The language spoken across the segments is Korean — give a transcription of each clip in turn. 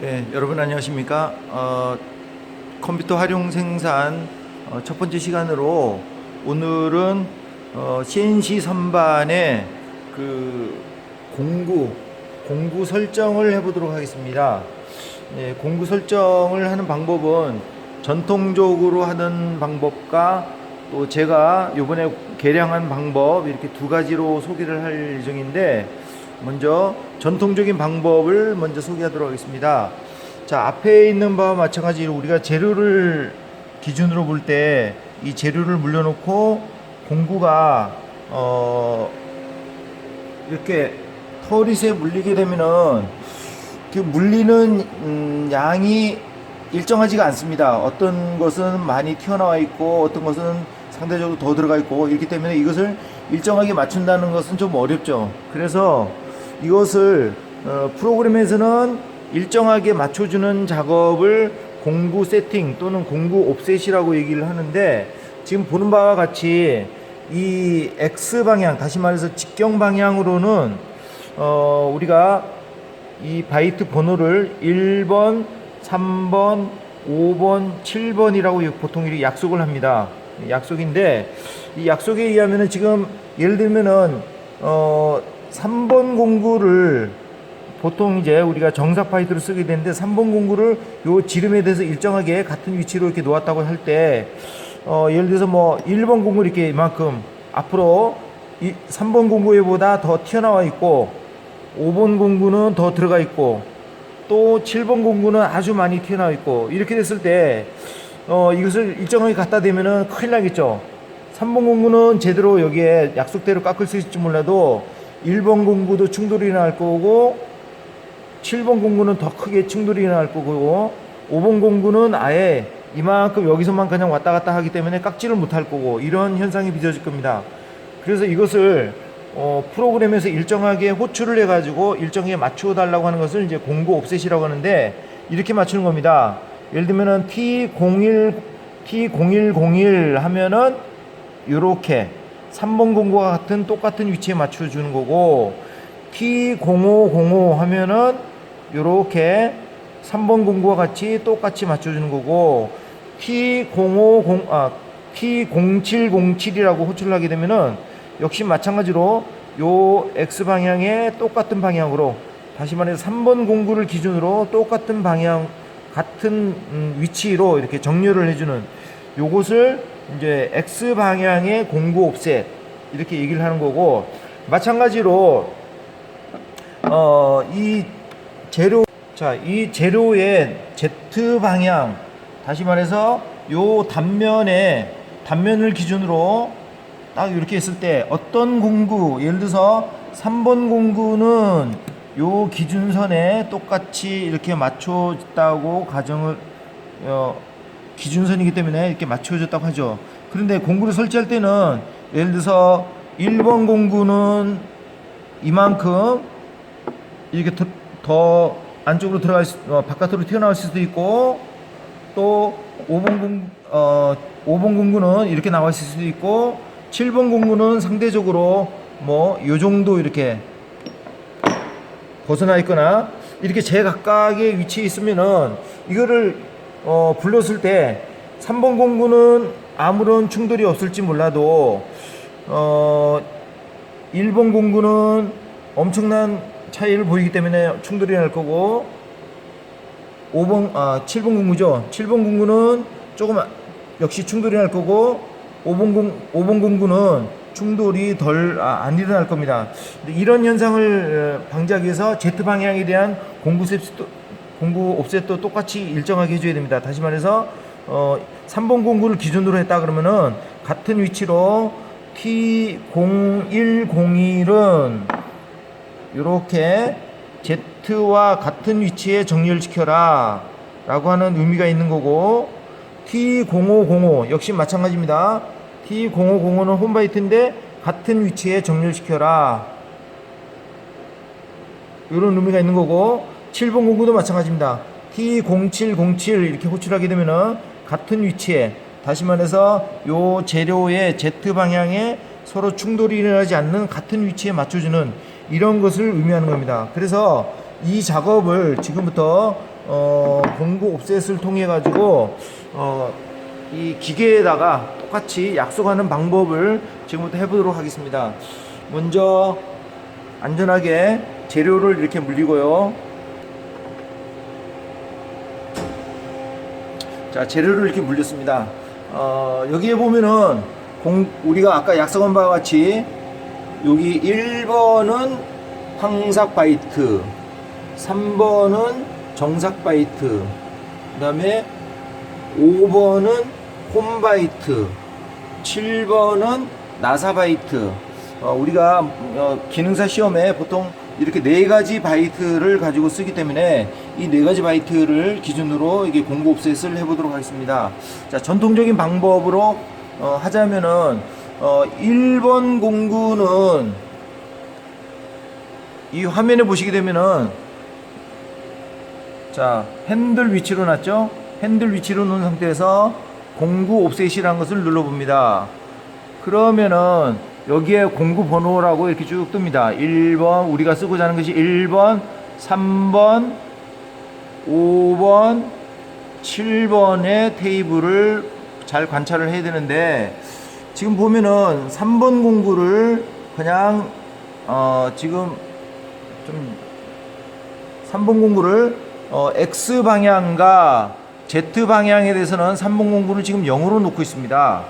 네, 여러분 안녕하십니까? 어, 컴퓨터 활용 생산 어, 첫 번째 시간으로 오늘은 어, CNC 선반의 그 공구 공구 설정을 해보도록 하겠습니다. 네, 공구 설정을 하는 방법은 전통적으로 하는 방법과 또 제가 이번에 개량한 방법 이렇게 두 가지로 소개를 할 예정인데 먼저 전통적인 방법을 먼저 소개하도록 하겠습니다. 자, 앞에 있는 바와 마찬가지로 우리가 재료를 기준으로 볼 때 이 재료를 물려놓고 공구가 어 이렇게 터릿에 물리게 되면은 그 물리는 음, 양이 일정하지가 않습니다. 어떤 것은 많이 튀어나와 있고 어떤 것은 상대적으로 더 들어가 있고 이렇기 때문에 이것을 일정하게 맞춘다는 것은 좀 어렵죠. 그래서 이것을 어, 프로그램에서는 일정하게 맞춰주는 작업을 공구 세팅 또는 공구 옵셋이라고 얘기를 하는데 지금 보는 바와 같이 이 X 방향 다시 말해서 직경 방향으로는 어, 우리가 이 바이트 번호를 1번, 3번, 5번, 7번이라고 보통 약속을 합니다. 약속인데 이 약속에 의하면은 지금 예를 들면은 어 3번 공구를 보통 이제 우리가 정사 파이트로 쓰게 되는데 3번 공구를 요 지름에 대해서 일정하게 같은 위치로 이렇게 놓았다고 할 때 어 예를 들어서 뭐 1번 공구 이렇게 이만큼 앞으로 이 3번 공구에보다 더 튀어나와 있고 5번 공구는 더 들어가 있고 또 7번 공구는 아주 많이 튀어나와 있고 이렇게 됐을 때 어, 이것을 일정하게 갖다 대면은 큰일 나겠죠. 3번 공구는 제대로 여기에 약속대로 깎을 수 있을지 몰라도 1번 공구도 충돌이 날 거고 7번 공구는 더 크게 충돌이 날 거고 5번 공구는 아예 이만큼 여기서만 그냥 왔다 갔다 하기 때문에 깎지를 못할 거고 이런 현상이 빚어질 겁니다. 그래서 이것을 어, 프로그램에서 일정하게 호출을 해가지고 일정하게 맞추어 달라고 하는 것을 이제 공구 옵셋이라고 하는데 이렇게 맞추는 겁니다. 예를 들면은 T01 T0101 하면은 요렇게 3번 공구와 같은 똑같은 위치에 맞춰 주는 거고 T0505 하면은 요렇게 3번 공구와 같이 똑같이 맞춰 주는 거고 T050 아 T0707이라고 호출을 하게 되면은 역시 마찬가지로 요 X 방향에 똑같은 방향으로 다시 말해서 3번 공구를 기준으로 똑같은 방향 같은 음, 위치로 이렇게 정렬을 해주는 요것을 이제 X 방향의 공구 옵셋 이렇게 얘기를 하는 거고 마찬가지로 어 이 재료 자 이 재료의 Z 방향 다시 말해서 요 단면에 단면을 기준으로 딱 이렇게 했을 때 어떤 공구 예를 들어서 3번 공구는 요 기준선에 똑같이 이렇게 맞춰졌다고 가정을 어, 기준선이기 때문에 이렇게 맞춰졌다고 하죠. 그런데 공구를 설치할 때는 예를 들어서 1번 공구는 이만큼 이렇게 더, 더 안쪽으로 들어갈 수, 어, 바깥으로 튀어나올 수도 있고 또 5번 공 어, 5번 공구는 이렇게 나와 있을 수도 있고 7번 공구는 상대적으로 뭐 요 정도 이렇게 벗어나 있거나 이렇게 제각각의 위치에 있으면은 이거를 어 불렀을 때 3번 공구는 아무런 충돌이 없을지 몰라도 어 1번 공구는 엄청난 차이를 보이기 때문에 충돌이 날 거고 5번 아 7번 공구죠. 7번 공구는 조금 역시 충돌이 날 거고 5번 공 5번 공구는 충돌이 덜안 일어날 겁니다. 이런 현상을 어, 방지하기 위해서 Z 방향에 대한 공구 셋도 공구 옵셋도 똑같이 일정하게 해줘야 됩니다. 다시 말해서 어 3번 공구를 기준으로 했다 그러면은 같은 위치로 T0101은 이렇게 Z와 같은 위치에 정렬 시켜라 라고 하는 의미가 있는 거고 T0505 역시 마찬가지입니다. T0505는 홈바이트인데 같은 위치에 정렬시켜라 이런 의미가 있는 거고 7번 공구도 마찬가지입니다. T0707 이렇게 호출하게 되면은 같은 위치에 다시 말해서 요 재료의 Z 방향에 서로 충돌이 일어나지 않는 같은 위치에 맞춰주는 이런 것을 의미하는 겁니다. 그래서 이 작업을 지금부터 어, 공구 옵셋을 통해 가지고 어, 이 기계에다가 똑같이 약속하는 방법을 지금부터 해보도록 하겠습니다. 먼저 안전하게 재료를 이렇게 물리고요. 자 재료를 이렇게 물렸습니다. 어, 여기에 보면은 공, 우리가 아까 약속한 바와 같이 여기 1번은 황삭 바이트, 3번은 정삭 바이트, 그 다음에 5번은 홈 바이트, 7번은 나사 바이트. 어, 우리가 어, 기능사 시험에 보통 이렇게 네 가지 바이트를 가지고 쓰기 때문에 이 네 가지 바이트를 기준으로 이게 공고 옵셋을 해보도록 하겠습니다. 자, 전통적인 방법으로 어, 하자면은 어, 1번 공구는 이 화면에 보시게 되면은 자 핸들 위치로 놨죠? 핸들 위치로 놓은 상태에서 공구 옵셋이라는 것을 눌러봅니다. 그러면은 여기에 공구 번호라고 이렇게 쭉 뜹니다. 1번 우리가 쓰고자 하는 것이 1번 3번 5번 7번의 테이블을 잘 관찰을 해야 되는데 지금 보면은 3번 공구를 그냥 어 지금 좀 3번 공구를 어 X 방향과 Z 방향에 대해서는 3번 공구를 지금 0으로 놓고 있습니다.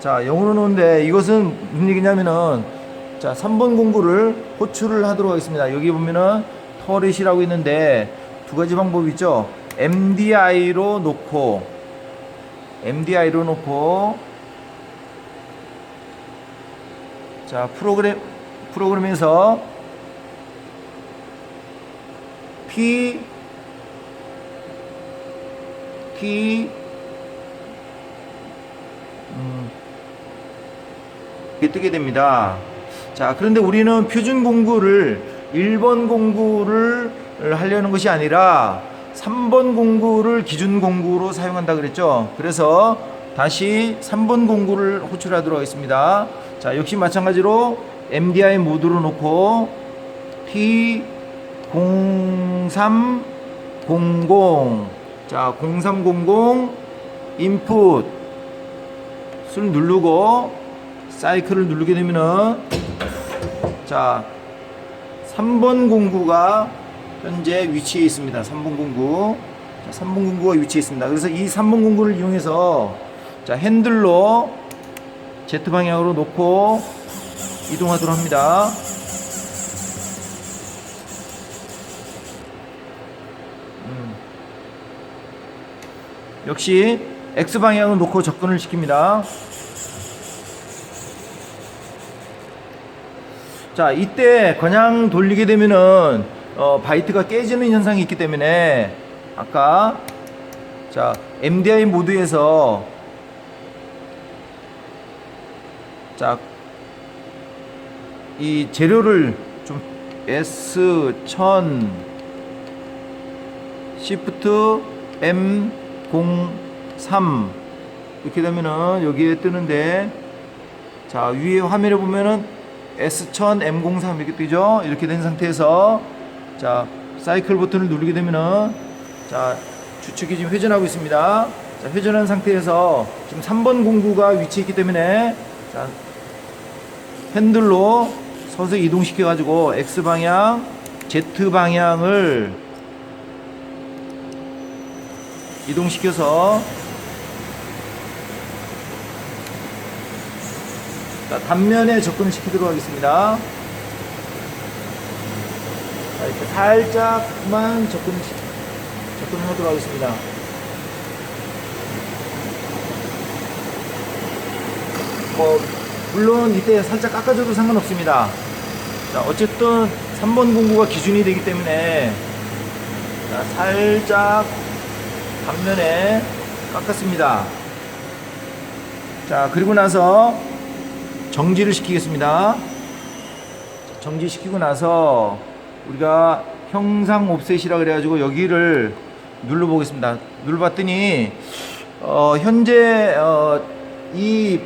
자, 0으로 놓는데 이것은 무슨 얘기냐면은 자, 3번 공구를 호출을 하도록 하겠습니다. 여기 보면은 터렛이라고 있는데 두 가지 방법이 있죠. MDI로 놓고 MDI로 놓고 자, 프로그램 프로그램에서 P T 음, 뜨게 됩니다. 자, 그런데 우리는 표준 공구를 1번 공구를 하려는 것이 아니라 3번 공구를 기준 공구로 사용한다 그랬죠. 그래서 다시 3번 공구를 호출하도록 하겠습니다. 자, 역시 마찬가지로 MDI 모드로 놓고 P 0300 자, 0300 인풋 을 누르고 사이클을 누르게 되면은 자 3번 공구가 현재 위치해 있습니다 3번 공구 자, 3번 공구가 위치해 있습니다 그래서 이 3번 공구를 이용해서 자 핸들로 Z 방향으로 놓고 이동하도록 합니다 음. 역시 X 방향을 놓고 접근을 시킵니다. 자, 이때 그냥 돌리게 되면은 어, 바이트가 깨지는 현상이 있기 때문에 아까 자 MDI 모드에서 자 이 재료를 좀 S1000 Shift M0 3 이렇게 되면은 여기에 뜨는데 자 위에 화면에 보면은 S1000 M03 이렇게 뜨죠? 이렇게 된 상태에서 자 사이클 버튼을 누르게 되면은 자 주축이 지금 회전하고 있습니다 자 회전한 상태에서 지금 3번 공구가 위치해 있기 때문에 자 핸들로 서서히 이동시켜 가지고 X 방향 Z 방향을 이동시켜서 자, 단면에 접근을 시키도록 하겠습니다. 살짝만 접근, 접근을 하도록 하겠습니다. 뭐, 물론 이때 살짝 깎아줘도 상관없습니다. 자, 어쨌든 3번 공구가 기준이 되기 때문에 자, 살짝 단면에 깎았습니다. 자, 그리고 나서 정지를 시키겠습니다. 정지시키고 나서 우리가 형상 옵셋이라 그래가지고 여기를 눌러보겠습니다. 눌러봤더니 어, 현재 어, 이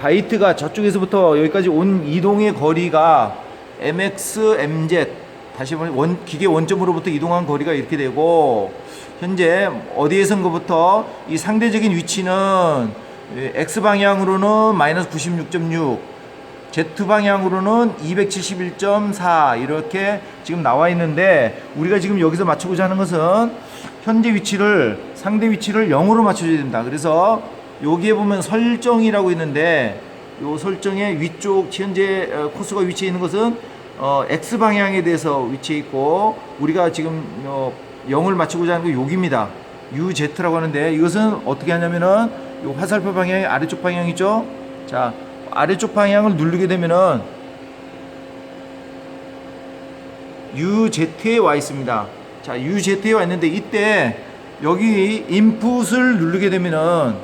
바이트가 저쪽에서부터 여기까지 온 이동의 거리가 mx, mz 다시 한번 원, 기계 원점으로부터 이동한 거리가 이렇게 되고 현재 어디에선가부터 이 상대적인 위치는 예, x 방향으로는 마이너스 96.6 Z 방향으로는 271.4 이렇게 지금 나와 있는데 우리가 지금 여기서 맞추고자 하는 것은 현재 위치를 상대 위치를 0으로 맞춰줘야 된다. 그래서 여기에 보면 설정이라고 있는데 요 설정의 위쪽 현재 어, 코스가 위치해 있는 것은 어, x 방향에 대해서 위치해 있고 우리가 지금 어, 0을 맞추고자 하는 게 여기입니다. UZ라고 하는데 이것은 어떻게 하냐면은 요 화살표 방향이 아래쪽 방향이죠. 자 아래쪽 방향을 누르게 되면은 UZ에 와 있습니다. 자, UZ에 와 있는데 이때 여기 인풋을 누르게 되면은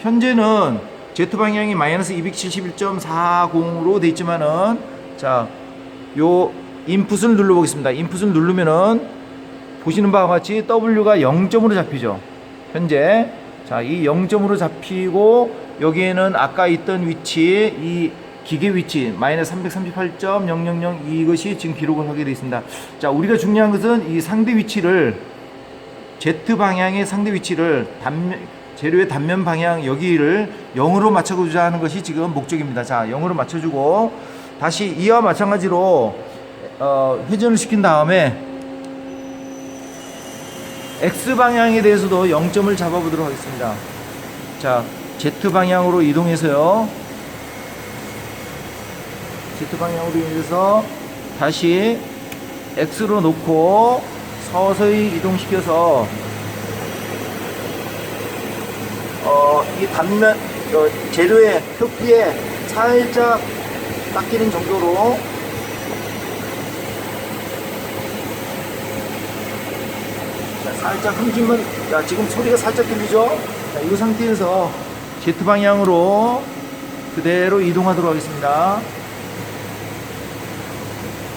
현재는 Z 방향이 마이너스 271.40으로 돼 있지만은 자, 요 인풋을 눌러 보겠습니다. 인풋을 누르면은 보시는 바와 같이 W가 0점으로 잡히죠. 현재 자, 이 0점으로 잡히고 여기에는 아까 있던 위치 이 기계 위치 마이너스 338.000 이것이 지금 기록을 하게 되어 있습니다. 자, 우리가 중요한 것은 이 상대 위치를 Z 방향의 상대 위치를 단면 재료의 단면 방향 여기를 0으로 맞춰주자 하는 것이 지금 목적입니다. 자, 0으로 맞춰주고 다시 이와 마찬가지로 어, 회전을 시킨 다음에 X 방향에 대해서도 0점을 잡아보도록 하겠습니다. 자, Z 방향으로 이동해서요. Z 방향으로 이동해서 다시 X로 놓고 서서히 이동시켜서 어, 이 단면 어, 재료의 표피에 살짝 닦이는 정도로 자, 살짝 흠집은 자, 지금 소리가 살짝 들리죠? 자, 이 상태에서 Z 방향으로 그대로 이동하도록 하겠습니다.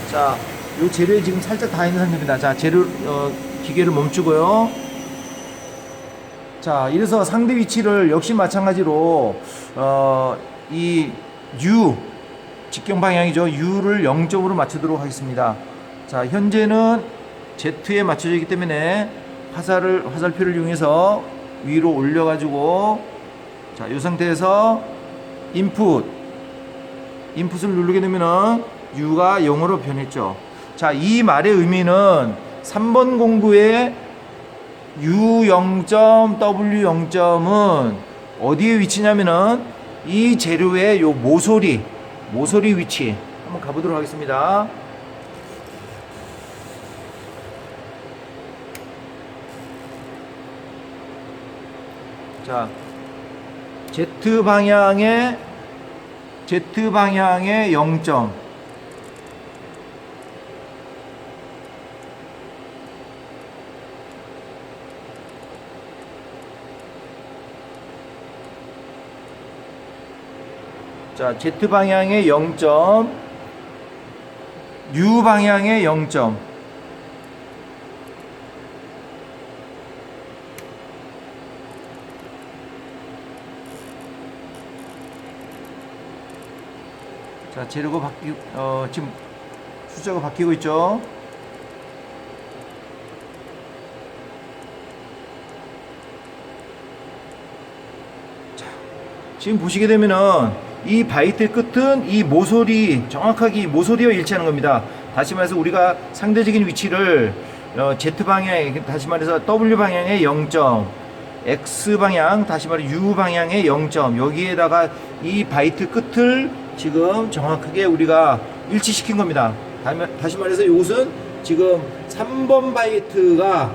자, 요 재료에 지금 살짝 다 있는 상태입니다. 자, 재료 어, 기계를 멈추고요. 자, 이래서 상대 위치를 역시 마찬가지로 어, 이 U 직경 방향이죠. U를 0점으로 맞추도록 하겠습니다. 자, 현재는 Z에 맞춰져 있기 때문에 화살을 화살표를 이용해서 위로 올려 가지고 자, 이 상태에서 인풋 인풋을 누르게 되면은 U가 0으로 변했죠. 자, 이 말의 의미는 3번 공구의 U0점, W0점은 어디에 위치냐면은 이 재료의 요 모서리, 모서리 위치 한번 가보도록 하겠습니다. 자, Z 방향의 Z 방향의 0점. 자, Z 방향의 0점, U 방향의 0점. 자, 재료가 바뀌, 어, 지금 숫자가 바뀌고 있죠. 자, 지금 보시게 되면은 이 바이트의 끝은 이 모서리 정확하게 이 모서리와 일치하는 겁니다. 다시 말해서 우리가 상대적인 위치를 어, Z 방향 다시 말해서 W 방향의 0점, X 방향 다시 말해 U 방향의 0점 여기에다가 이 바이트 끝을 지금 정확하게 우리가 일치시킨 겁니다. 다시- 말해서 이것은 지금 3번 바이트가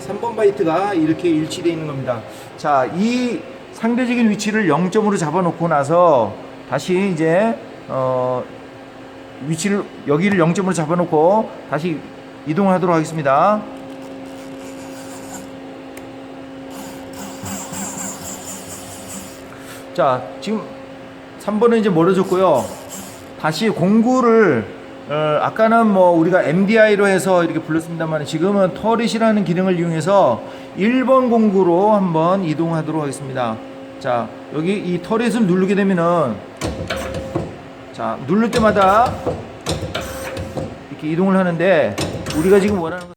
3번 바이트가 이렇게 일치되어 있는 겁니다. 자, 이 상대적인 위치를 0점으로 잡아놓고 나서 다시 이제 어 위치를 여기를 0점으로 잡아놓고 다시 이동하도록 하겠습니다. 자, 지금 3번은 이제 멀어졌고요. 다시 공구를 어, 아까는 뭐 우리가 MDI로 해서 이렇게 불렀습니다만 지금은 터렛이라는 기능을 이용해서 1번 공구로 한번 이동하도록 하겠습니다. 자, 여기 이 터렛을 누르게 되면은 자, 누를 때마다 이 이렇게 이동을 하는데 우리가 지금 원하는 것